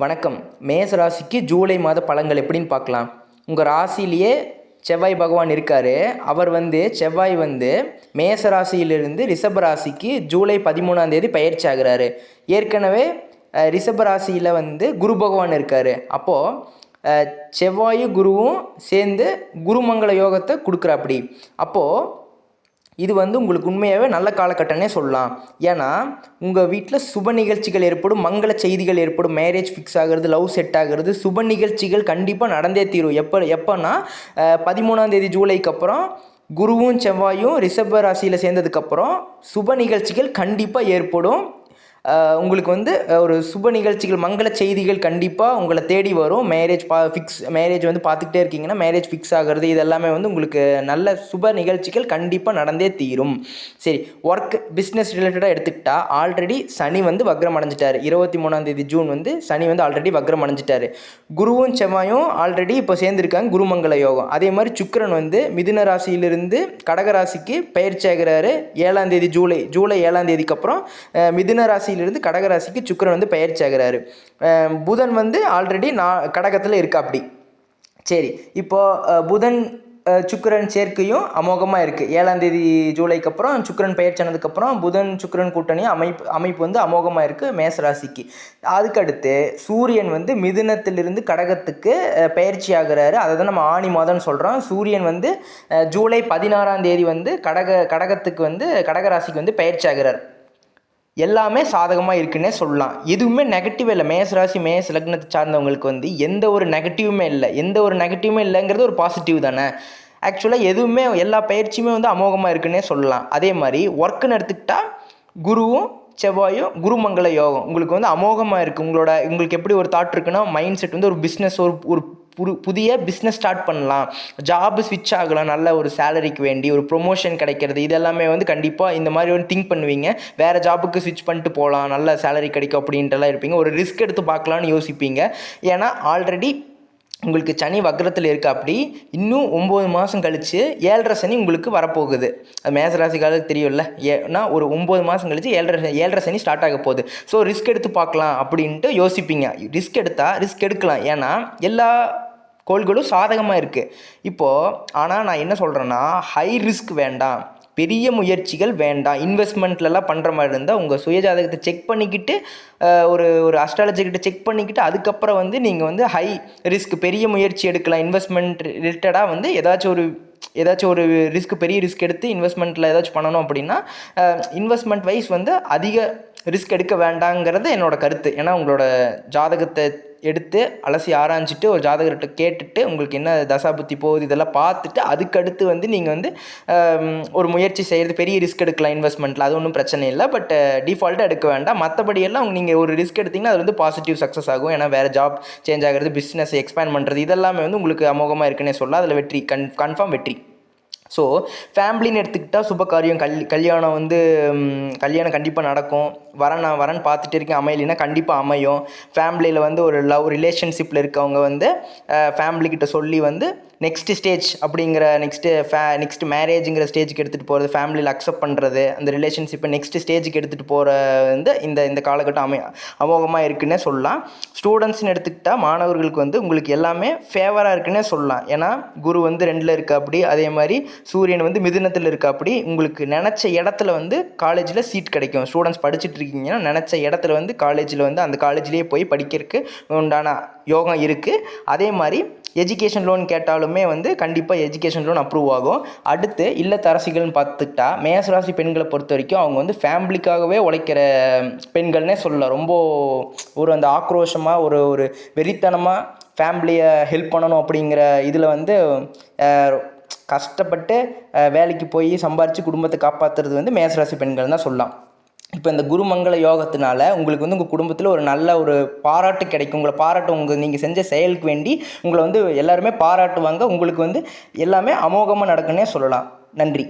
வணக்கம். மேச ராசிக்கு ஜூலை மாத பழங்கள் எப்படின்னு பார்க்கலாம். உங்கள் ராசியிலேயே செவ்வாய் பகவான் இருக்கார். அவர் வந்து செவ்வாய் வந்து மேச ராசியிலிருந்து ரிஷப ராசிக்கு ஜூலை பதிமூணாம் தேதி பயிற்சி ஆகிறாரு. ஏற்கனவே ரிஷப ராசியில் வந்து குரு பகவான் இருக்கார். அப்போது செவ்வாயும் குருவும் சேர்ந்து குருமங்கள யோகத்தை கொடுக்குறாப்படி. அப்போது இது வந்து உங்களுக்கு உண்மையாகவே நல்ல காலகட்டம்னே சொல்லலாம். ஏன்னா உங்கள் வீட்டில் சுப நிகழ்ச்சிகள் ஏற்படும் மங்கள செய்திகள் ஏற்படும் மேரேஜ் ஃபிக்ஸ் ஆகிறது லவ் செட் ஆகிறது சுப நிகழ்ச்சிகள் கண்டிப்பாக நடந்தே தீரும். எப்போ எப்போன்னா பதிமூணாம் தேதி ஜூலைக்கு அப்புறம் குருவும் செவ்வாயும் ரிஷப ராசியில் சேர்ந்ததுக்கப்புறம் சுப நிகழ்ச்சிகள் கண்டிப்பாக ஏற்படும். உங்களுக்கு வந்து ஒரு சுப நிகழ்ச்சிகள் மங்கள செய்திகள் கண்டிப்பாக உங்களை தேடி வரும். மேரேஜ் பா ஃபிக்ஸ் மேரேஜ் வந்து பார்த்துக்கிட்டே இருக்கீங்கன்னா மேரேஜ் ஃபிக்ஸ் ஆகிறது இது எல்லாமே வந்து உங்களுக்கு நல்ல சுப நிகழ்ச்சிகள் கண்டிப்பாக நடந்தே தீரும். சரி ஒர்க் பிஸ்னஸ் ரிலேட்டடாக எடுத்துக்கிட்டா ஆல்ரெடி சனி வந்து வக்ரம் அடைஞ்சிட்டாரு. இருபத்தி மூணாந்தேதி ஜூன் வந்து சனி வந்து ஆல்ரெடி வக்ரம் அடைஞ்சிட்டாரு. குருவும் செவ்வாயும் ஆல்ரெடி இப்போ சேர்ந்துருக்காங்க குருமங்கல யோகம். அதே மாதிரி சுக்கரன் வந்து மிதுன ராசியிலிருந்து கடக ராசிக்கு பயிற்சி ஆகிறாரு ஏழாம் தேதி ஜூலை ஜூலை ஏழாம் தேதிக்கு அப்புறம் மிதுன ராசி ராசியிலிருந்து கடக ராசிக்கு வந்து பயிற்சி ஆகிறாரு. புதன் வந்து ஆல்ரெடி நான் கடகத்தில் இருக்கா அப்படி சரி இப்போது புதன் சுக்கரன் சுக்கிரன் சேர்க்கையும் அமோகமாக இருக்குது ஏழாம் தேதி ஜூலைக்கு அப்புறம் சுக்கரன் பயிற்சானதுக்கப்புறம் புதன் சுக்கரன் கூட்டணி அமைப்பு அமைப்பு வந்து அமோகமாக இருக்குது மேச ராசிக்கு. அதுக்கடுத்து சூரியன் வந்து மிதுனத்திலிருந்து கடகத்துக்கு பயிற்சி ஆகிறாரு. அதை தான் நம்ம ஆணி மாதம்னு சொல்கிறோம் சூரியன் வந்து ஜூலை பதினாறாம் தேதி வந்து கடக கடகத்துக்கு வந்து கடக ராசிக்கு வந்து பயிற்சி ஆகிறார். எல்லாமே சாதகமாக இருக்குன்னே சொல்லலாம். எதுவுமே நெகட்டிவ் இல்லை. மேச ராசி மேச லக்னத்தை சார்ந்தவங்களுக்கு வந்து எந்த ஒரு நெகட்டிவுமே இல்லை. எந்த ஒரு நெகட்டிவுமே இல்லைங்கிறது ஒரு பாசிட்டிவ் தானே. ஆக்சுவலாக எதுவுமே எல்லா பயிற்சியுமே வந்து அமோகமாக இருக்குன்னே சொல்லலாம். அதே மாதிரி ஒர்க்குன்னு எடுத்துக்கிட்டால் குருவும் செவ்வாயும் குருமங்கள யோகம். உங்களுக்கு வந்து அமோகமாக இருக்குது உங்களோட உங்களுக்கு எப்படி ஒரு தாட் இருக்குன்னா மைண்ட் செட் வந்து ஒரு பிஸ்னஸ் ஒரு ஒரு புது புதிய பிஸ்னஸ் ஸ்டார்ட் பண்ணலாம். ஜாப் ஸ்விட்ச் ஆகலாம். நல்ல ஒரு சேலரிக்கு வேண்டி ஒரு ப்ரொமோஷன் கிடைக்கிறது இதெல்லாமே வந்து கண்டிப்பாக இந்த மாதிரி வந்து திங்க் பண்ணுவீங்க. வேறு ஜாபுக்கு ஸ்விட்ச் பண்ணிட்டு போகலாம் நல்ல சேலரி கிடைக்கும் அப்படின்ட்டுலாம் இருப்பீங்க. ஒரு ரிஸ்க் எடுத்து பார்க்கலான்னு யோசிப்பீங்க. ஏன்னா ஆல்ரெடி உங்களுக்கு சனி வக்ரத்தில் இருக்க அப்படி. இன்னும் ஒம்பது மாதம் கழித்து ஏழரை சனி உங்களுக்கு வரப்போகுது. அது மேசராசிக்காரருக்கு தெரியும்ல. ஏன்னா ஒரு ஒம்பது மாதம் கழித்து ஏழரை ஏழரை சனி ஸ்டார்ட் ஆக போகுது. ஸோ ரிஸ்க் எடுத்து பார்க்கலாம் அப்படின்ட்டு யோசிப்பீங்க. ரிஸ்க் எடுத்தால் ரிஸ்க் எடுக்கலாம். ஏன்னா எல்லா கோள்களும் சாதகமாக இருக்குது இப்போது ஆனால் நான் என்ன சொல்கிறேன்னா ஹை ரிஸ்க் வேண்டாம். பெரிய முயற்சிகள் வேண்டாம். இன்வெஸ்ட்மெண்ட்லலாம் பண்ணுற மாதிரி இருந்தால் உங்கள் சுயஜாதகத்தை செக் பண்ணிக்கிட்டு ஒரு ஒரு அஸ்ட்ராலஜிக்கிட்ட செக் பண்ணிக்கிட்டு அதுக்கப்புறம் வந்து நீங்கள் வந்து ஹை ரிஸ்க் பெரிய முயற்சி எடுக்கலாம். இன்வெஸ்ட்மெண்ட் ரிலேட்டடாக வந்து ஏதாச்சும் ஒரு ஏதாச்சும் ஒரு ரிஸ்க் பெரிய ரிஸ்க் எடுத்து இன்வெஸ்ட்மெண்ட்டில் ஏதாச்சும் பண்ணணும் அப்படின்னா இன்வெஸ்ட்மெண்ட் வைஸ் வந்து அதிக ரிஸ்க் எடுக்க வேண்டாங்கிறது என்னோட கருத்து. ஏன்னா உங்களோட ஜாதகத்தை எடுத்து அலசி ஆராய்ஞ்சிட்டு ஒரு ஜாதகர்கிட்ட கேட்டுட்டு உங்களுக்கு என்ன தசாபுத்தி போகுது இதெல்லாம் பார்த்துட்டு அதுக்கடுத்து வந்து நீங்கள் வந்து ஒரு முயற்சி செய்கிறது பெரிய ரிஸ்க் எடுக்கலாம் இன்வெஸ்ட்மெண்ட்டில் அது ஒன்றும் பிரச்சனை இல்லை. பட் டிஃபால்ட்டாக எடுக்க வேண்டாம். மற்றபடி எல்லாம் நீங்கள் ஒரு ரிஸ்க் எடுத்தீங்கன்னா அது வந்து பாசிட்டிவ் சக்ஸஸ் ஆகும். ஏன்னா வேறு ஜாப் சேஞ்ச் ஆகிறது பிஸ்னஸ் எக்ஸ்பேண்ட் பண்ணுறது இதெல்லாமே வந்து உங்களுக்கு அமோகமாக இருக்குன்னே சொல்லலாம். அதில் வெற்றி கன் கன்ஃபார்ம் வெற்றி. ஸோ ஃபேமிலின்னு எடுத்துக்கிட்டால் சுப காரியம். கல் கல்யாணம் வந்து கல்யாணம் கண்டிப்பாக நடக்கும். வரேன் நான் வரேன்னு பார்த்துட்டு இருக்கேன். அமையலைன்னா கண்டிப்பாக அமையும். ஃபேமிலியில் வந்து ஒரு லவ் ரிலேஷன்ஷிப்பில் இருக்கவங்க வந்து ஃபேமிலிக்கிட்ட சொல்லி வந்து நெக்ஸ்ட் ஸ்டேஜ் அப்படிங்கிற நெக்ஸ்ட்டு ஃபே நெக்ஸ்ட் மேரேஜுங்கிற ஸ்டேஜுக்கு எடுத்துகிட்டு போகிறது ஃபேமிலியில் அக்செப்ட் பண்ணுறது அந்த ரிலேஷன்ஷிப்பை நெக்ஸ்ட் ஸ்டேஜுக்கு எடுத்துகிட்டு போகிற வந்து இந்த இந்த காலகட்டம் அமை அமோகமாக இருக்குன்னே சொல்லலாம். ஸ்டூடெண்ட்ஸ்னு எடுத்துக்கிட்டால் மாணவர்களுக்கு வந்து உங்களுக்கு எல்லாமே ஃபேவராக இருக்குன்னே சொல்லலாம். ஏன்னா குரு வந்து ரெண்டில் இருக்க அப்படி அதே மாதிரி சூரியன் வந்து மிதுனத்தில் இருக்க அப்படி உங்களுக்கு நினச்ச இடத்துல வந்து காலேஜில் சீட் கிடைக்கும். ஸ்டூடெண்ட்ஸ் படிச்சுட்டு இருக்கீங்கன்னா நினச்ச இடத்துல வந்து காலேஜில் வந்து அந்த காலேஜ்லேயே போய் படிக்கிறதுக்கு உண்டான யோகம் இருக்குது அதே மாதிரி எஜுகேஷன் லோன் கேட்டாலுமே வந்து கண்டிப்பாக எஜுகேஷன் லோன் அப்ரூவ் ஆகும். அடுத்து இல்லத்தரசிகள்னு பார்த்துக்கிட்டா மேசராசி பெண்களை பொறுத்த வரைக்கும் அவங்க வந்து ஃபேமிலிக்காகவே உழைக்கிற பெண்கள்னே சொல்லலாம். ரொம்ப ஒரு அந்த ஆக்ரோஷமாக ஒரு ஒரு வெறித்தனமாக ஃபேமிலியை ஹெல்ப் பண்ணணும் அப்படிங்கிற இதில் வந்து கஷ்டப்பட்டு வேலைக்கு போய் சம்பாரித்து குடும்பத்தை காப்பாற்றுறது வந்து மேசராசி பெண்கள் தான் சொல்லலாம். இப்போ இந்த குருமங்கள யோகத்தினால உங்களுக்கு வந்து உங்கள் குடும்பத்தில் ஒரு நல்ல ஒரு பாராட்டு கிடைக்கும். உங்களை பாராட்டு உங்கள் நீங்கள் செஞ்ச செயலுக்கு வேண்டி உங்களை வந்து எல்லாருமே பாராட்டுவாங்க. உங்களுக்கு வந்து எல்லாமே அமோகமாக நடக்குன்னே சொல்லலாம். நன்றி.